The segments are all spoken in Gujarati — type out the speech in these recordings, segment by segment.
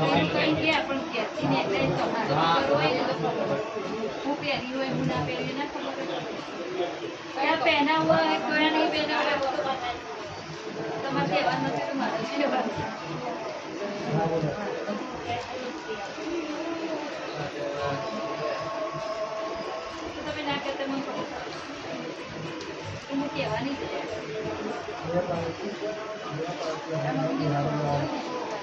પેલું કંઈ કે પણ ઘેરથી ને એટલે ચોમાસું હોય તો ખબર હું કયા પહેના હોય કયા નહીં પહેના તમારે કહેવાનું નથી તો મારે તમે ના કહેતા મને હું કહેવાની જ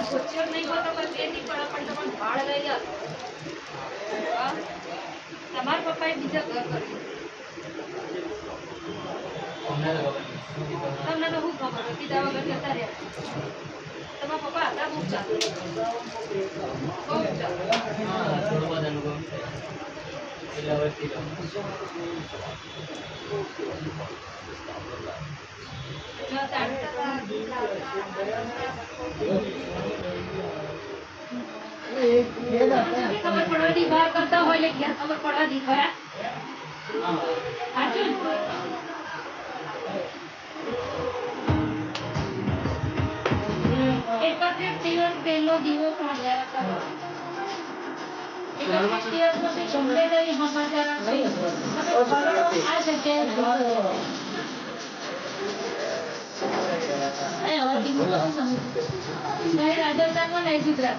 તમે સોચ્યો જ નહીં હો તો પછી નહીં પડે? પણ તમને ભાડ રહી જાઓ. તમારા પપ્પાએ બીજા ઘર કર્યું. તમને તો શું ખબર? હોય કીધા વગર જતા રહ્યા. તમારા પપ્પા હતા? બહુ ચાલુ બહુ ચાલુ કરતા ક્યાં ખબર પડવાની ખરા? સાચું? એકત્રીસ દિવસ પહેલો દીવો પ્રગટ્યા કરો. એકત્રીસ દિવસ પછી ગમે તેવી સમાચાર આ જગ્યાએ રાજસ્થાનમાં નહીં ગુજરાત.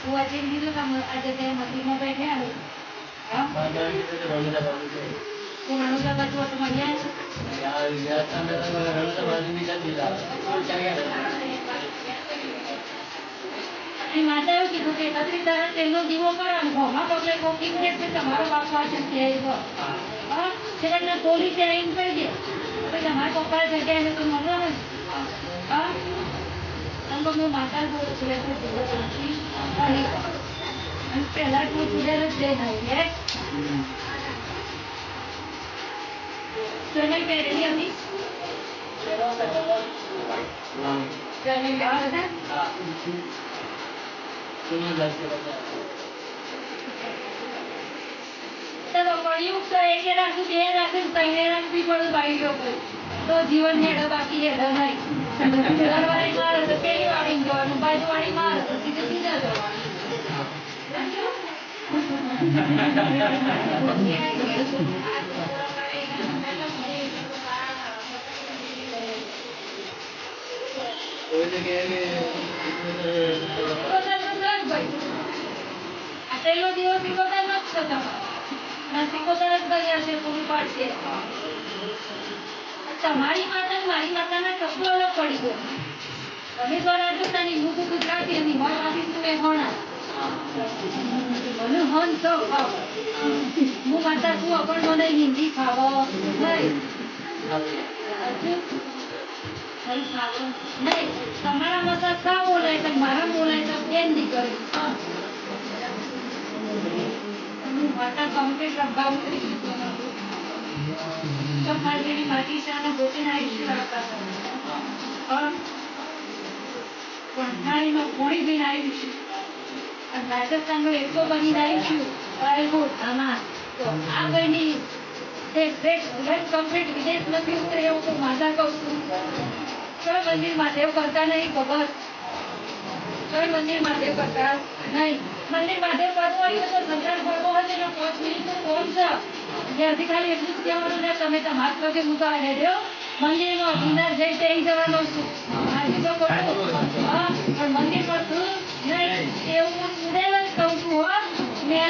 શિવાજી મંદિર તો આમ આજે તે મંદિરમાં બેઠા હોય. હા? તો રણુજા બાજુ ઓટો મારી આયા? અને માતાએ એવું કીધું કે એકત્રીસ તેલનો દીવો. ઘઉંમાં પગલે કોકી કે તમારો બાપ પાછળ છે એ તો. હા? છેલ્લે પોલીસે આવીને કહી દે. તમારા પપ્પા જગ્યાએ તો મળો ને. હા? આમ તો મેં માતા જોડે છે એટલે દીવો કરતી નહીં. અને પહેલા તો હું ચૂડેલ જ જઈને આવી, હે? ચૂડેલ પહેરેલી હતી? ચૂડેલ પહેરેલી હતી? ચલો કળિયુગ તો એકે રાખું બે રાખું ત્રણે રાખવી પડે ભાઈ લોકો તો જીવન હેડો બાકી હેડો નહીં ઘરવાળી મારે તો પેલી વાળી જવાનું બાજુ વાળી મારે તો સીધે સીધા જવાનું પહેલો દિવસ. સિકોતર છે પૂરું પાડશે તમારી માતા મારી માતાના શબ્દો અલગ પડી ગયો તમે તો રાજસ્થાની હું ગુજરાતી હતી મારી માસી તમે મેઘોણા મને હન તો ખાવ. હું માતા છું પણ મને હિન્દી ખાવો નહીં. નહીં. તમારા માતા સા બોલાય તો મારા બોલાય તો કેમ નહીં કરે? માતા કમ્પ્લીટ રબાવું થઈ ગયું તમારી માટી છે અને પોતે આયુષ્ય આપતા પણ થાળીમાં પોણી અને રાજસ્થાનનો એટલો બની આવ્યું છું આમાં તો આ બની તે બેસ્ટ બેસ્ટ કમ્પ્લીટ વિદેશ નથી ઉતરે એવું તો માતા કહું છું કઈ મંદિરમાં દેવ કરતા નહીં ભગત કઈ મંદિરમાં દેવ કરતા નહીં મંદિર મહાદેવ કરવું હોય તો સંતાન કરવો હોય તેનો પાંચ મિનિટનું કોમ છે ત્યારથી ખાલી એટલું જ કહેવાનું ને તમે તમારા પગે મૂકવા રહેજો મંદિરમાં સુંદર જઈ તે જવાનો છું આજે તો ખોટું. હા પણ મંદિરમાં હું હો હા. હા? બાજુ શું કરવું ને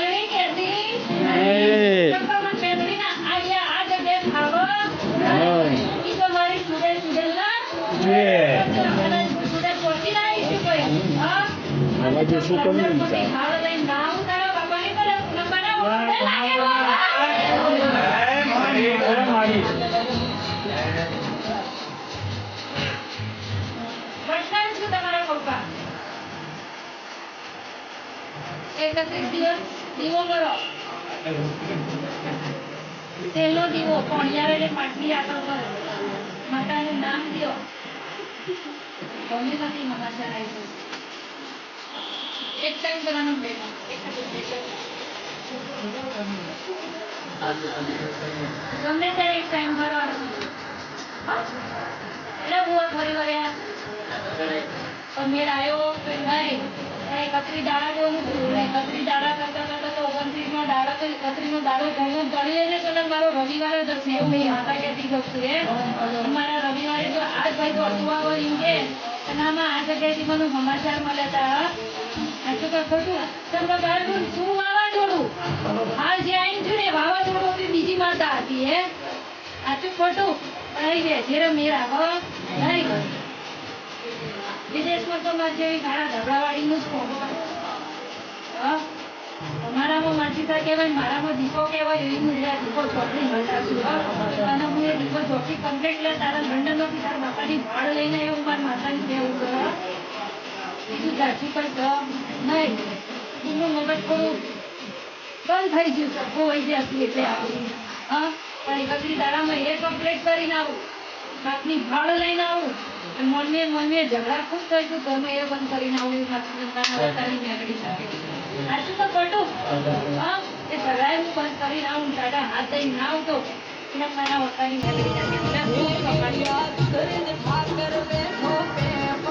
લંડન પછી ખાવા દીવો કરો. તેલનો દીવો એટલે પાટલી આટો કરો માતાનું નામ ગમે નથી મહાશય આવીશું એક ટાઈમ કરવાનું બે ગમે ત્યારે એક ટાઈમ કરવાનું એટલે હું ફરી વળ્યા. મેળ આવ્યો કે નહીં? કતરી દાડા જેવું ને દાડા તો એકત્રીસનો દાડો ઘણો પડી જાય છે મારો રવિવારે જ એવું મેં માતા કહેતી છું એ મારા રવિવારે તો આજ ભાઈ દોડતું આવો એમ કે નામાં આ જગ્યાએથી મને સમાચાર મળ્યા હતા સાચું કે ખોટું તમને બહારનું શું વાવાઝોડું? હાલ જે આવીને છું ને વાવાઝોડું બી બીજી માતા હતી હે? સાચું ખોટું. આવી ગયા બે મેરા હો? વિદેશમાં તો મારી જેવી ઘણા ઢગલાવાળીનું જ માનસિકતા કહેવાય મારામાં દીપો કહેવાય એવી હું આ દીકો ચોકડી મળતા છું. અને હું એ દીપો ચોકડી complete લે તારા લંડનમાંથી તારા બાપાની ભાડ લઈને એવું મારા માતાની કહેવું છું, બીજું જાજી પર નહીં. એનું મગજ થોડું બંધ થઈ ગયું છે ખોવાઈ જશે એટલે આપણું. હા પણ એક તારામાં એ કમ્પ્લીટ કરીને આવું. બાપની ભાડ લઈને આવું. અને મનમે મનમે ઝઘડા ખુશ થઈ તો ગમે એ બંધ કરીને આવું એવું માથું નાના વતાની નીકળી શકે સાચું તો ખોટું? હા, એ ઝઘડા હું બંધ કરીને આવું ટાટા હાથ દઈને ના આવતો. એટલે મારા વતાની નીકળી શકે